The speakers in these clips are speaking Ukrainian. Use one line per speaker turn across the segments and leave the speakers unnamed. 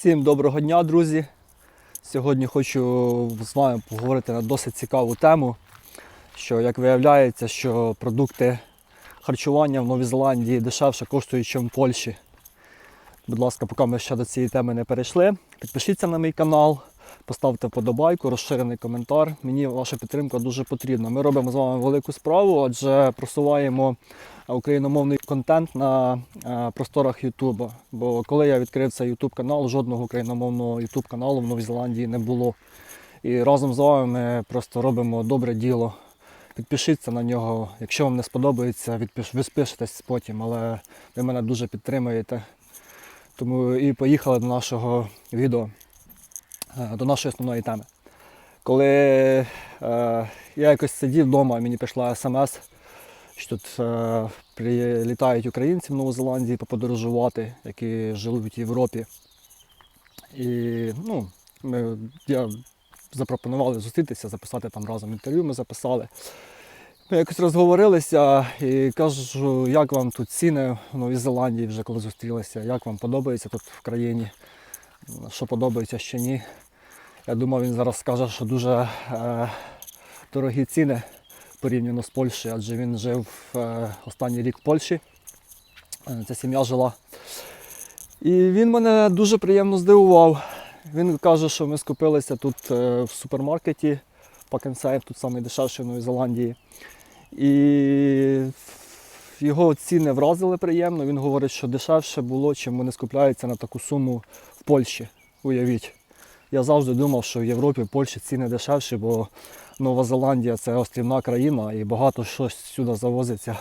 Всім доброго дня, друзі! Сьогодні хочу з вами поговорити на досить цікаву тему, що як виявляється, що продукти харчування в Новій Зеландії дешевше коштують, ніж в Польщі. Будь ласка, поки ми ще до цієї теми не перейшли, підпишіться на мій канал, поставте вподобайку, розширений коментар. Мені ваша підтримка дуже потрібна. Ми робимо з вами велику справу, адже просуваємо україномовний контент на е, просторах Ютуба. Бо коли я відкрив цей Ютуб канал, жодного україномовного Ютуб каналу в Новій Зеландії не було. І разом з вами ми просто робимо добре діло. Підпишіться на нього. Якщо вам не сподобається, відпиш... ви спишетесь потім, але ви мене дуже підтримуєте. Тому і поїхали до нашого відео, е, до нашої основної теми. Коли е, я якось сидів вдома, мені прийшла смс, що тут е, прилітають українці в Нову Зеландію поподорожувати, які живуть в Європі. І ну, ми, я запропонували зустрітися, записати там разом інтерв'ю, ми записали. Ми якось розговорилися і кажу, як вам тут ціни в Новій Зеландії, вже коли зустрілися, як вам подобається тут в країні, що подобається, що ні. Я думав, він зараз скаже, що дуже е, дорогі ціни порівняно з Польщею, адже він жив е, останній рік в Польщі. Е, Ця сім'я жила. І він мене дуже приємно здивував. Він каже, що ми скупилися тут е, в супермаркеті Пакенсейв, тут найдешевший в Новій Зеландії. І його ціни вразили приємно. Він говорить, що дешевше було, чим вони скупляються на таку суму в Польщі. Уявіть. Я завжди думав, що в Європі, в Польщі ціни дешевші, бо Нова Зеландія це острівна країна і багато щось сюди завозиться,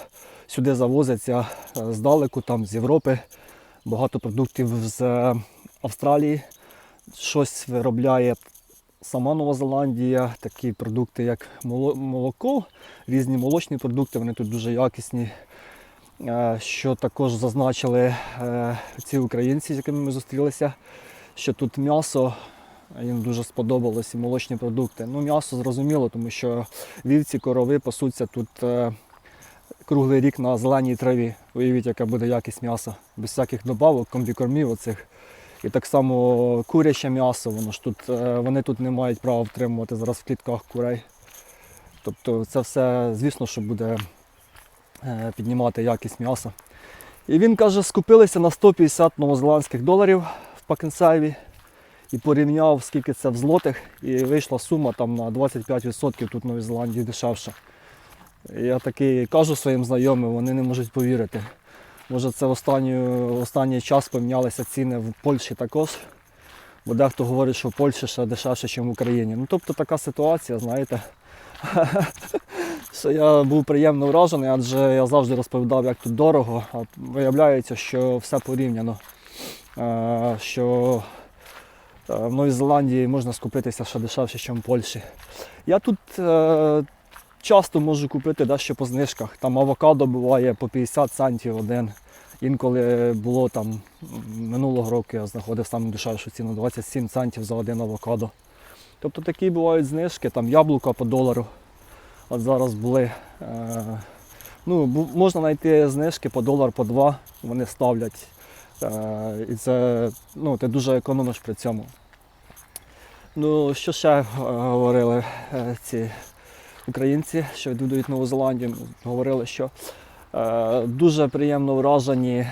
сюди завозиться е, здалеку, там з Європи. Багато продуктів з е, Австралії. Щось виробляє сама Нова Зеландія, такі продукти, як молоко, різні молочні продукти, вони тут дуже якісні. Е, Що також зазначили е, ці українці, з якими ми зустрілися, що тут м'ясо їм дуже сподобалось і молочні продукти. Ну, м'ясо зрозуміло, тому що вівці, корови пасуться тут е, круглий рік на зеленій траві. Уявіть, яка буде якість м'яса, без всяких добавок, комбікормів оцих. І так само куряче м'ясо, воно ж тут, е, вони тут не мають права втримувати зараз в клітках курей. Тобто це все, звісно, що буде е, піднімати якість м'яса. І він каже, скупилися на 150 новозеландських доларів в Пакенсайві і порівняв, скільки це в злотих, і вийшла сума там на 25% тут в Новій Зеландії дешевше. Я такий кажу своїм знайомим, вони не можуть повірити. Може це в останній, останній час помінялися ціни в Польщі також. Бо дехто говорить, що в Польщі ще дешевше, ніж в Україні. Ну тобто така ситуація, знаєте. Я був приємно вражений, адже я завжди розповідав, як тут дорого, а виявляється, що все порівняно. Е, Що е, в Новій Зеландії можна скупитися ще дешевше, ніж в Польщі. Я тут е, часто можу купити дещо по знижках. Там авокадо буває по 50 центів один. Інколи було там минулого року я знаходив саму дешевшу ціну 27 центів за один авокадо. Тобто такі бувають знижки, там яблука по долару. От зараз були. Е, ну, можна знайти знижки по долар, по два, вони ставлять. Е, і це ну, ти дуже економиш при цьому. Ну, що ще е, говорили ці українці, що відвідують Нову Зеландію, говорили, що дуже приємно вражені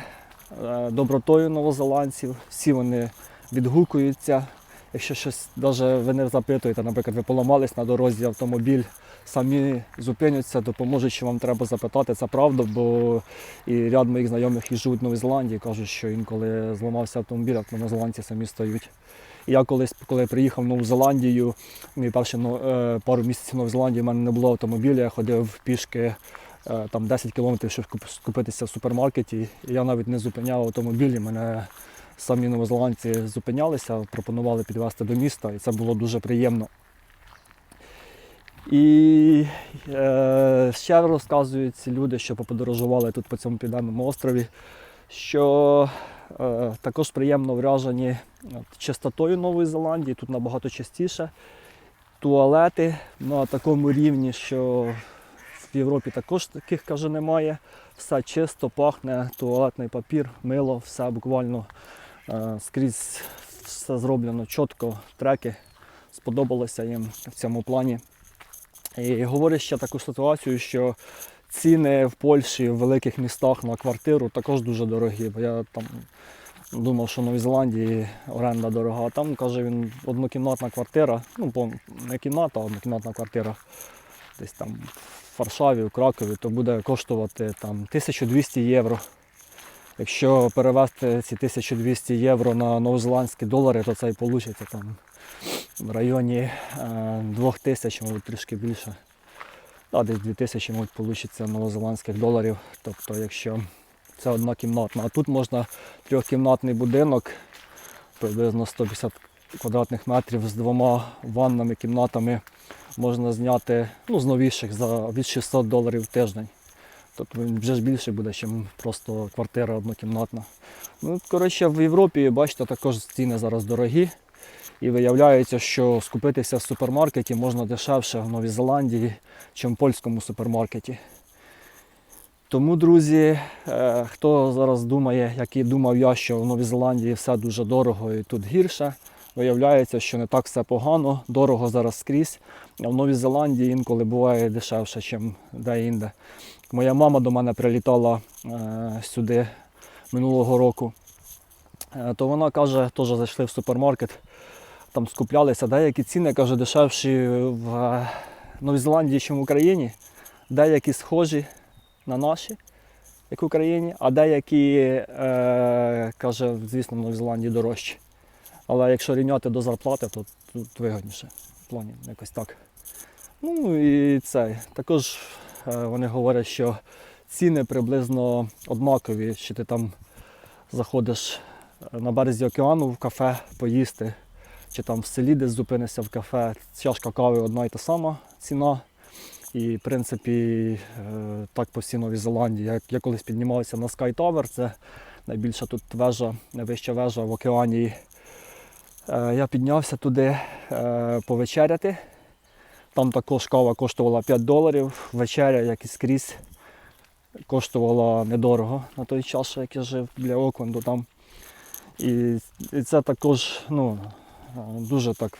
добротою новозеландців. Всі вони відгукуються. Якщо щось навіть ви не запитуєте, наприклад, ви поламались на дорозі автомобіль, самі зупиняться, допоможуть, що вам треба запитати. Це правда, бо і ряд моїх знайомих, живуть в Новій Зеландії, кажуть, що інколи зламався автомобіль, а новозеландці самі стають. І я колись, коли приїхав в Нову Зеландію, мій перші ну, е, пару місяців в Новій Зеландії, в мене не було автомобіля, я ходив пішки е, там 10 кілометрів, щоб куп- скупитися в супермаркеті. Я навіть не зупиняв автомобілі, мене самі новозеландці зупинялися, пропонували підвезти до міста, і це було дуже приємно. І е, ще розказують ці люди, що поподорожували тут по цьому південному острові, що е, також приємно вражені чистотою Нової Зеландії, тут набагато частіше. Туалети на такому рівні, що в Європі також таких каже немає. Все чисто, пахне, туалетний папір, мило, все буквально скрізь все зроблено чітко, треки сподобалося їм в цьому плані. І говорить ще таку ситуацію, що ціни в Польщі в великих містах на квартиру також дуже дорогі. Бо я там думав, що в Новій Зеландії оренда дорога. А там каже він однокімнатна квартира, ну не кімната, а однокімнатна квартира десь там в Варшаві, у Кракові, то буде коштувати там 1200 євро. Якщо перевести ці 1200 євро на новозеландські долари, то це і вийде там в районі е, 2000, мабуть, трішки більше. А десь 2000, мабуть, вийде новозеландських доларів. Тобто, якщо це одна кімнатна. А тут можна трьохкімнатний будинок, приблизно 150 квадратних метрів з двома ваннами, кімнатами можна зняти ну, з новіших за від 600 доларів в тиждень. Тобто вже ж більше буде, ніж просто квартира однокімнатна. Ну, коротше, в Європі, бачите, також ціни зараз дорогі. І виявляється, що скупитися в супермаркеті можна дешевше в Новій Зеландії, ніж в польському супермаркеті. Тому, друзі, е, хто зараз думає, як і думав я, що в Новій Зеландії все дуже дорого і тут гірше, виявляється, що не так все погано, дорого зараз скрізь. А в Новій Зеландії інколи буває дешевше, ніж де-інде. Моя мама до мене прилітала е, сюди минулого року. Е, то вона каже, теж зайшли в супермаркет, там скуплялися, деякі ціни каже, дешевші в е, Новій Зеландії, ніж в Україні, деякі схожі на наші, як в Україні, а деякі, е, каже, звісно, в Новій Зеландії дорожчі. Але якщо рівняти до зарплати, то тут вигідніше. В плані якось так. Ну і це. Також вони говорять, що ціни приблизно однакові, що ти там заходиш е, на березі океану в кафе поїсти, чи там в селі десь зупинишся в кафе, чашка кави одна і та сама ціна. І, в принципі, е, так по всій Новій Зеландії. Я, я колись піднімався на Sky Tower, це найбільша тут вежа, найвища вежа в океані. Е, Я піднявся туди е, повечеряти. Там також кава коштувала 5 доларів, вечеря, як і скрізь, коштувала недорого на той час, як я жив біля Окленду там. І, це також ну, дуже так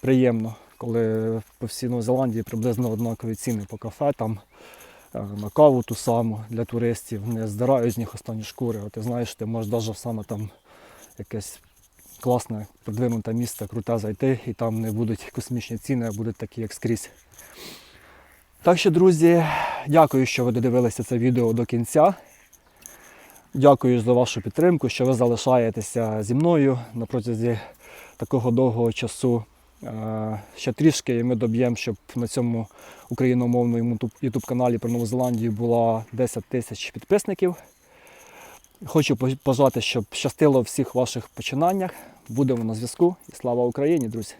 приємно, коли по всій Новій Зеландії приблизно однакові ціни по кафе, там е, на каву ту саму для туристів, не здирають з них останні шкури. От ти знаєш, ти можеш навіть саме там якесь класне, продвинуте місце, круте зайти, і там не будуть космічні ціни, а будуть такі, як скрізь. Так що, друзі, дякую, що ви додивилися це відео до кінця. Дякую за вашу підтримку, що ви залишаєтеся зі мною на протязі такого довгого часу. Е, Ще трішки і ми доб'ємо, щоб на цьому україномовному ютуб каналі про Нову Зеландію було 10 тисяч підписників. Хочу позвати, щоб щастило в всіх ваших починаннях. Будемо на зв'язку і слава Україні, друзі!